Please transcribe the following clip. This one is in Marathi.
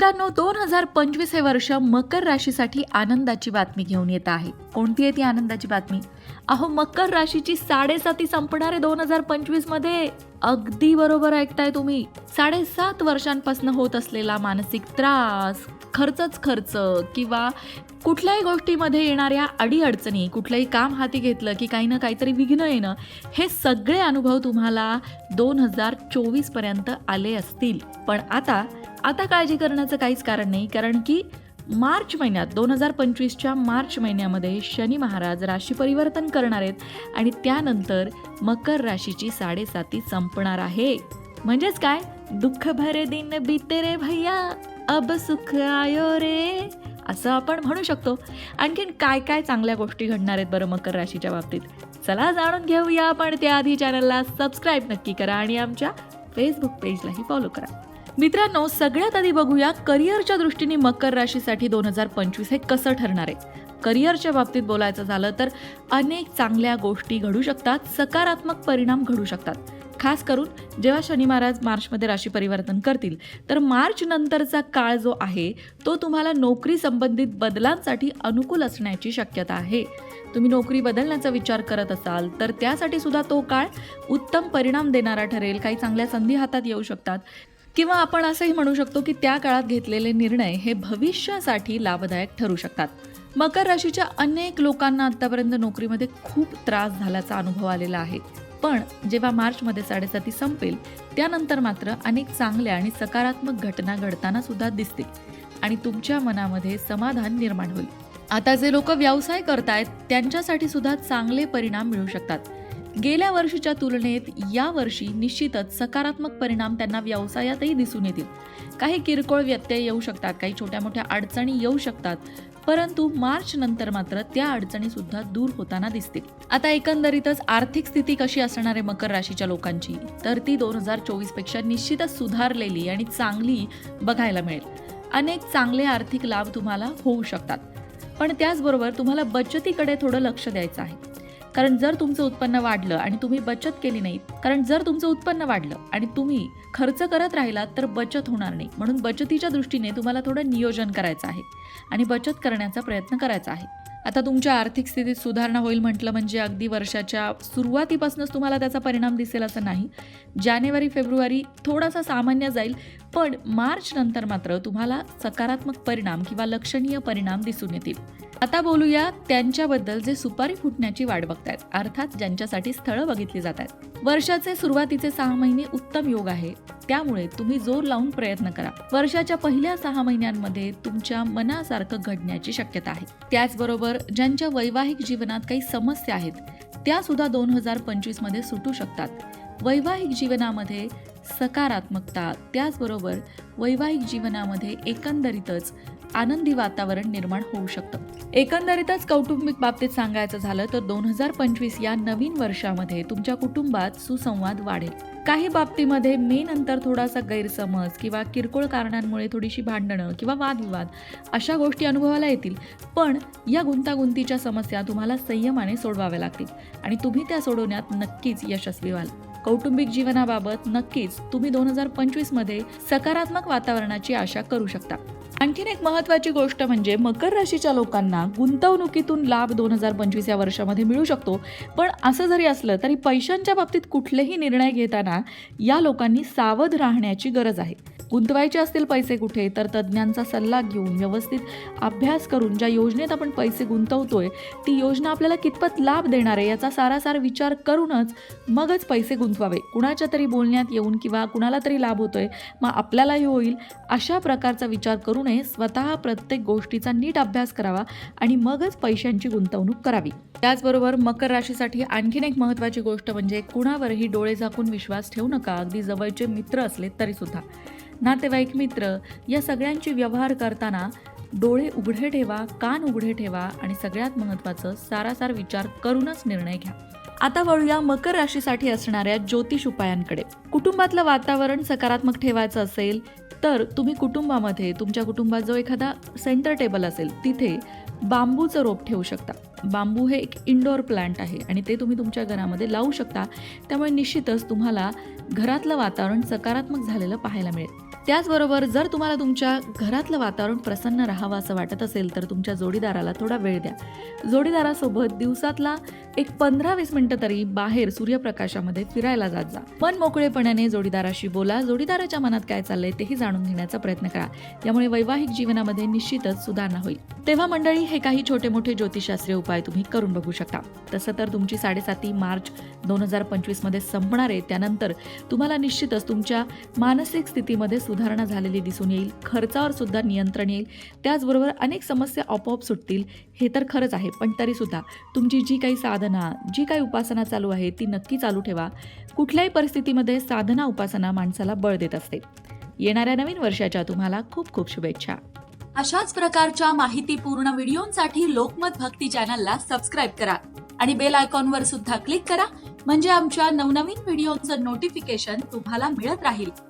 मित्रांनो दोन हजार पंचवीस हे वर्ष मकर राशीसाठी आनंदाची बातमी घेऊन येत आहे. कोणती आहे ती आनंदाची बातमी? अहो मकर राशीची साडेसाती संपणार आहे दोन हजार पंचवीसमध्ये. अगदी बरोबर ऐकताय तुम्ही. साडेसात वर्षांपासून होत असलेला मानसिक त्रास खर्चच खर्च किंवा कुठल्याही गोष्टीमध्ये येणाऱ्या अडीअडचणी कुठलंही काम हाती घेतलं की काही ना काहीतरी विघ्न येणं हे सगळे अनुभव तुम्हाला दोन हजार चोवीसपर्यंत आले असतील. पण आता आता काळजी करण्याचं काहीच कारण नाही कारण की मार्च महिन्यात दोन हजार पंचवीसच्या मार्च महिन्यामध्ये शनी महाराज राशी परिवर्तन करणार आहेत आणि त्यानंतर मकर राशीची साडेसाती संपणार आहे. म्हणजेच काय? दुःख भरे दिन बीते रे भैया अब सुख आयो रे असं आपण म्हणू शकतो. आणखीन काय काय चांगल्या गोष्टी घडणार आहेत बरं मकर राशीच्या बाबतीत? चला जाणून घेऊया पण त्याआधी चॅनलला सबस्क्राईब नक्की करा आणि आमच्या फेसबुक पेजलाही फॉलो करा. मित्रांनो सगळ्यात आधी बघूया करिअरच्या दृष्टीने मकर राशीसाठी दोन हजार पंचवीस हे कसं ठरणार आहे. करिअरच्या बाबतीत बोलायचं झालं तर अनेक चांगल्या गोष्टी घडू शकतात सकारात्मक परिणाम घडू शकतात. खास करून जेव्हा शनी महाराज मार्चमध्ये राशी परिवर्तन करतील तर मार्च नंतरचा काळ जो आहे तो तुम्हाला नोकरी संबंधित बदलांसाठी अनुकूल असण्याची शक्यता आहे. तुम्ही नोकरी बदलण्याचा विचार करत असाल तर त्यासाठी सुद्धा तो काळ उत्तम परिणाम देणारा ठरेल. काही चांगल्या संधी हातात येऊ शकतात किंवा आपण असंही म्हणू शकतो की त्या काळात घेतलेले निर्णय हे भविष्यासाठी लाभदायक ठरू शकतात. मकर राशीच्या अनेक लोकांना आतापर्यंत नोकरीमध्ये खूप त्रास झाल्याचा अनुभव आलेला आहे. पण जेव्हा मार्चमध्ये साडेसाती संपेल त्यानंतर मात्र अनेक चांगल्या आणि सकारात्मक घटना घडताना सुद्धा दिसतील आणि तुमच्या मनामध्ये समाधान निर्माण होईल. आता जे लोक व्यवसाय करतायत त्यांच्यासाठी सुद्धा चांगले परिणाम मिळू शकतात. गेल्या वर्षीच्या तुलनेत या वर्षी निश्चितच सकारात्मक परिणाम त्यांना व्यवसायातही दिसून येतील. काही किरकोळ व्यत्यय येऊ शकतात काही छोट्या मोठ्या अडचणी येऊ शकतात परंतु मार्च नंतर मात्र त्या अडचणी सुद्धा दूर होताना दिसतील. आता एकंदरीतच आर्थिक स्थिती कशी असणार आहे मकर राशीच्या लोकांची? तर ती दोन हजार चोवीसपेक्षा निश्चितच सुधारलेली आणि चांगली बघायला मिळेल. अनेक चांगले आर्थिक लाभ तुम्हाला होऊ शकतात. पण त्याचबरोबर तुम्हाला बचतीकडे थोडं लक्ष द्यायचं आहे. कारण जर तुमचं उत्पन्न वाढलं आणि तुम्ही बचत केली नाही कारण जर तुमचं उत्पन्न वाढलं आणि तुम्ही खर्च करत राहिलात तर बचत होणार नाही. म्हणून बचतीच्या दृष्टीने तुम्हाला थोडं नियोजन करायचं आहे आणि बचत करण्याचा प्रयत्न करायचा आहे. आता तुमच्या आर्थिक स्थितीत सुधारणा होईल म्हटलं म्हणजे अगदी वर्षाच्या सुरुवातीपासूनच तुम्हाला त्याचा परिणाम दिसेल असं नाही. जानेवारी फेब्रुवारी थोडासा सामान्य जाईल पण मार्च नंतर मात्र तुम्हाला सकारात्मक परिणाम किंवा लक्षणीय परिणाम दिसून येतील. आता बोलूया त्यांच्याबद्दल जे सुपारी फुटण्याची वाट बघतायत अर्थात ज्यांच्यासाठी स्थळं बघितली जात आहेत वर्षाचे सुरुवातीचे सहा महिने उत्तम योग आहे. त्यामुळे तुम्ही जोर लावून प्रयत्न करा. वर्षाच्या पहिल्या सहा महिन्यांमध्ये तुमच्या मनासारखं घडण्याची शक्यता आहे. त्याचबरोबर ज्यांच्या वैवाहिक जीवनात काही समस्या आहेत त्या सुद्धा दोन हजार पंचवीसमध्ये सुटू शकतात. वैवाहिक जीवनामध्ये सकारात्मकता त्याचबरोबर वैवाहिक जीवनामध्ये एकंदरीतच आनंदी वातावरण निर्माण होऊ शकतं. एकंदरीतच कौटुंबिक बाबतीत सांगायचं झालं तर दोन हजार पंचवीस या नवीन वर्षामध्ये तुमच्या कुटुंबात सुसंवाद वाढेल. काही बाबतीमध्ये मे नंतर थोडासा गैरसमज किंवा किरकोळ कारणांमुळे थोडीशी भांडणं किंवा वादविवाद अशा गोष्टी अनुभवाला येतील. पण या गुंतागुंतीच्या समस्या तुम्हाला संयमाने सोडवाव्या लागतील आणि तुम्ही त्या सोडवण्यात नक्कीच यशस्वी व्हाल. कौटुंबिक जीवनाबाबत नक्कीच तुम्ही दोन हजार पंचवीसमध्ये सकारात्मक वातावरणाची आशा करू शकता. आणखीन एक महत्वाची गोष्ट म्हणजे मकर राशीच्या लोकांना गुंतवणुकीतून लाभ दोन हजार पंचवीस या वर्षामध्ये मिळू शकतो. पण असं जरी असलं तरी पैशांच्या बाबतीत कुठलेही निर्णय घेताना या लोकांनी सावध राहण्याची गरज आहे. गुंतवायचे असतील पैसे कुठे? तर तज्ज्ञांचा सल्ला घेऊन व्यवस्थित अभ्यास करून ज्या योजनेत आपण पैसे गुंतवतोय ती योजना आपल्याला कितपत लाभ देणार आहे याचा सारासार विचार करूनच मगच पैसे गुंतवावे. कुणाच्या तरी बोलण्यात येऊन किंवा कुणाला तरी लाभ होतोय मग आपल्यालाही होईल अशा प्रकारचा विचार करून नये स्वतः प्रत्येक गोष्टीचा नीट अभ्यास करावा आणि मगच पैशांची गुंतवणूक करावी. त्याचबरोबर मकर राशीसाठी आणखीन एक महत्त्वाची गोष्ट म्हणजे कुणावरही डोळे झाकून विश्वास ठेवू नका. अगदी जवळचे मित्र असले तरी सुद्धा नातेवाईक मित्र या सगळ्यांची व्यवहार करताना डोळे उघडे ठेवा कान उघडे ठेवा आणि सगळ्यात महत्त्वाचं सारासार विचार करूनच निर्णय घ्या. आता वळूया मकर राशीसाठी असणाऱ्या ज्योतिष उपायांकडे. कुटुंबातलं वातावरण सकारात्मक ठेवायचं असेल तर तुम्ही कुटुंबामध्ये तुमच्या कुटुंबात जो एखादा सेंटर टेबल असेल तिथे बांबूचं रोप ठेवू शकता. बांबू हे एक इंडोर प्लांट आहे आणि ते तुम्ही तुमच्या घरामध्ये लावू शकता. त्यामुळे निश्चितच तुम्हाला घरातलं वातावरण सकारात्मक झालेलं पाहायला मिळेल. त्याचबरोबर जर तुम्हाला तुमच्या घरातलं वातावरण प्रसन्न राहावं असं वाटत असेल तर तुमच्या जोडीदाराला थोडा वेळ द्या. जोडीदारासोबत दिवसातला एक पंधरा वीस मिनटं तरी बाहेर सूर्यप्रकाशामध्ये फिरायला जात जा. मन मोकळेपणाने जोडीदाराशी बोला. जोडीदाराच्या मनात काय चाललंय तेही जाणून घेण्याचा प्रयत्न करा. यामुळे वैवाहिक जीवनामध्ये निश्चितच सुधारणा होईल. तेव्हा मंडळी हे काही छोटे मोठे ज्योतिषशास्त्रीय उपाय तुम्ही करून बघू शकता. तसं तर तुमची साडेसाती मार्च दोन हजार पंचवीसमध्ये संपणार आहे. त्यानंतर तुम्हाला निश्चितच तुमच्या मानसिक स्थितीमध्ये सुधारणा झालेली दिसून येईल. खर्चावर सुद्धा नियंत्रण येईल. त्याचबरोबर अनेक समस्या आपोआप सुटतील. हे तर खरंच आहे पण तरीसुद्धा तुमची जी काही साधना जी काही उपासना चालू आहे ती नक्की चालू ठेवा. कुठल्याही परिस्थितीमध्ये साधना उपासना माणसाला बळ देत असते. येणाऱ्या नवीन वर्षाच्या तुम्हाला खूप खूप शुभेच्छा. अशाच प्रकारच्या माहितीपूर्ण व्हिडिओंसाठी लोकमत भक्ती चॅनलला सबस्क्राईब करा आणि बेल आयकॉनवर सुद्धा क्लिक करा म्हणजे आमच्या नवनवीन व्हिडिओचं नोटिफिकेशन तुम्हाला मिळत राहील.